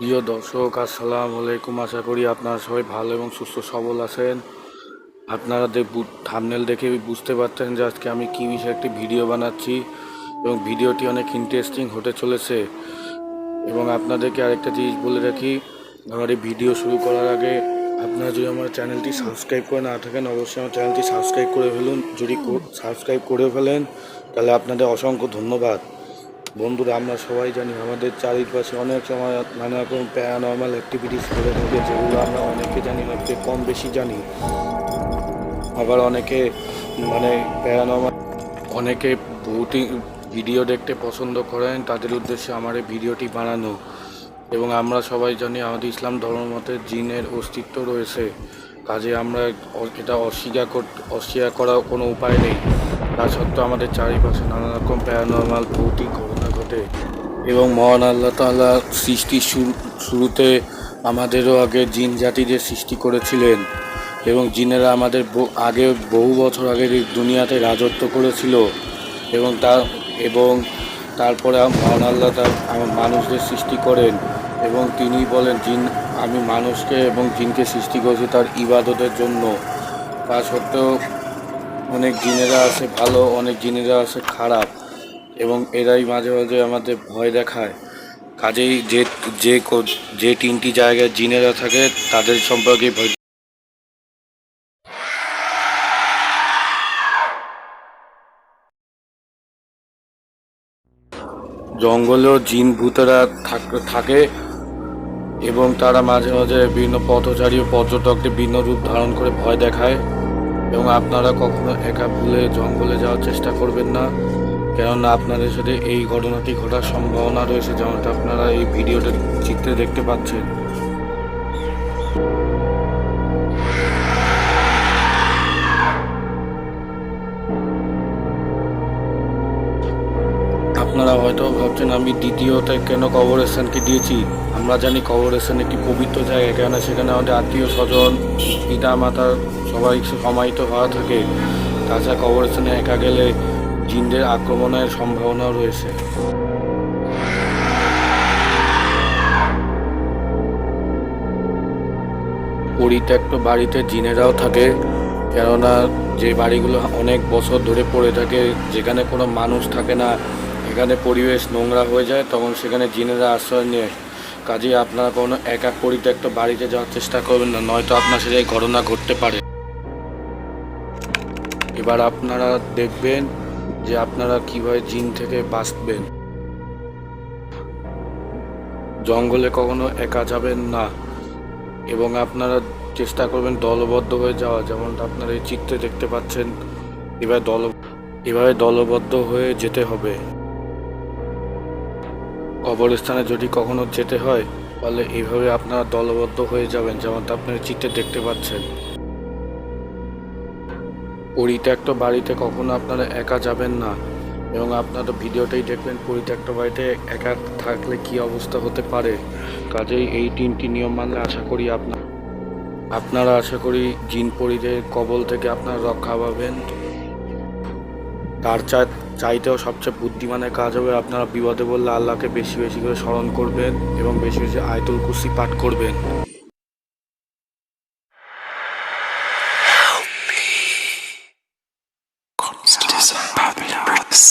প্রিয় দর্শক, আসসালাম আলাইকুম। আশা করি আপনারা সবাই ভালো এবং সুস্থ সবল আছেন। আপনারা থামনেল দেখে বুঝতে পারছেন যে আজকে আমি কী বিষয়ে একটি ভিডিও বানাচ্ছি এবং ভিডিওটি অনেক ইন্টারেস্টিং হতে চলেছে। এবং আপনাদেরকে আরেকটা জিনিস বলে রাখি, আমার এই ভিডিও শুরু করার আগে আপনারা যদি আমার চ্যানেলটি সাবস্ক্রাইব করে না থাকেন, অবশ্যই আমার চ্যানেলটি সাবস্ক্রাইব করে ফেলুন। যদি সাবস্ক্রাইব করে ফেলেন, তাহলে আপনাদের অসংখ্য ধন্যবাদ। বন্ধুরা, আমরা সবাই জানি আমাদের চারিপাশে অনেক সময় নানা রকম প্যারানর্মাল অ্যাক্টিভিটিস করে থাকে যেগুলো আমরা অনেকে জানি একটু কম বেশি জানি। আবার অনেকে মানে প্যারানর্মাল অনেকে ভৌতিক ভিডিও দেখতে পছন্দ করেন। তাদের উদ্দেশ্যে আমার এই ভিডিওটি বানানো। এবং আমরা সবাই জানি আমাদের ইসলাম ধর্মমতে জিনের অস্তিত্ব রয়েছে। কাজে আমরা এটা অস্বীকার কর, অস্বীকার করার কোনো উপায় নেই। তা সত্ত্বেও আমাদের চারিপাশে নানা রকম প্যারানর্মাল ভৌতিক ঘটনা ঘটে এবং মহান আল্লাহ তাআলা সৃষ্টির শুরু- শুরুতে আমাদেরও আগে জিন জাতিদের সৃষ্টি করেছিলেন এবং জিনেরা আমাদের আগে বহু বছর আগে এই দুনিয়াতে রাজত্ব করেছিল এবং তার এবং তারপরে মহান আল্লাহ তার মানুষদের সৃষ্টি করেন এবং তিনি বলেন, জিন, আমি মানুষকে এবং জিনকে সৃষ্টি করেছি তার ইবাদতের জন্য। তা সত্ত্বেও অনেক জিনেরা আছে ভালো, অনেক জিনেরা আছে খারাপ এবং এরাই মাঝে মাঝে আমাদের ভয় দেখায়। কাজেই যে যে যে তিনটি জায়গায় জিনেরা থাকে তাদের সম্পর্কে ভয় জঙ্গলেও জিন ভূতেরা থাক- এবং তারা মাঝে মাঝে বিভিন্ন পথচারী ও পর্যটকদের বিভিন্ন রূপ ধারণ করে ভয় দেখায়। এবং আপনারা কখনো একা ভুলে জঙ্গলে যাওয়ার চেষ্টা করবেন না। কেননা আপনাদের সাথে এই ঘটনাটি ঘটার সম্ভাবনা রয়েছে, যেমনটা আপনারা এই ভিডিওটার চিত্রে দেখতে পাচ্ছেন। আপনারা হয়তো ভাবছেন, আমি দ্বিতীয়তে কেন কবরস্থানকে দিয়েছি? আমরা জানি কবরস্থান একটি পবিত্র জায়গা, কেননা সেখানে আমাদের আত্মীয় স্বজন পিতা মাতা সবাই সমাহিত হওয়া থাকে। তাছাড়া কবরস্থানে একা গেলে জিনদের আক্রমণের সম্ভাবনাও রয়েছে। পরিত্যক্ত বাড়িতে জিনেরাও থাকে, কেননা যে বাড়িগুলো অনেক বছর ধরে পড়ে থাকে, যেখানে কোনো মানুষ থাকে না এখানে পরিবেশ নোংরা হয়ে যায়, তখন সেখানে জিনেরা আশ্রয় নেয়। কাজে আপনারা কোনো একা পরিত্যক্ত বাড়িতে যাওয়ার চেষ্টা করবেন না, নয়তো আপনার সাথে এই ঘটনা ঘটতে পারে। এবার আপনারা দেখবেন যে আপনারা কীভাবে জিন থেকে বাঁচবেন। জঙ্গলে কখনো একা যাবেন না এবং আপনারা চেষ্টা করবেন দলবদ্ধ হয়ে যাওয়া, যেমনটা আপনারা এই চিত্রে দেখতে পাচ্ছেন। এবার দল, এভাবে দলবদ্ধ হয়ে যেতে হবে। কবরস্থানে যদি কখনো যেতে হয়, তাহলে এইভাবে আপনারা দলবদ্ধ হয়ে যাবেন, যেমনটা আপনারা চিত্রে দেখতে পাচ্ছেন। পরিত্যক্ত বাড়িতে কখনো আপনারা একা যাবেন না এবং আপনারা ভিডিওটাই দেখবেন, পরিত্যক্ত বাড়িতে একা থাকলে কি অবস্থা হতে পারে। কাজেই এই তিনটি নিয়ম মানলে আশা করি আপনার আপনারা আশা করি জিন পরিদের কবল থেকে আপনারা রক্ষা পাবেন। তার চা চাইতেও সবচেয়ে বুদ্ধিমানের কাজ হবে আপনারা বিপদে বললে আল্লাহকে বেশি বেশি করে স্মরণ করবেন এবং বেশি বেশি আয়তুল কুসি পাঠ করবেন।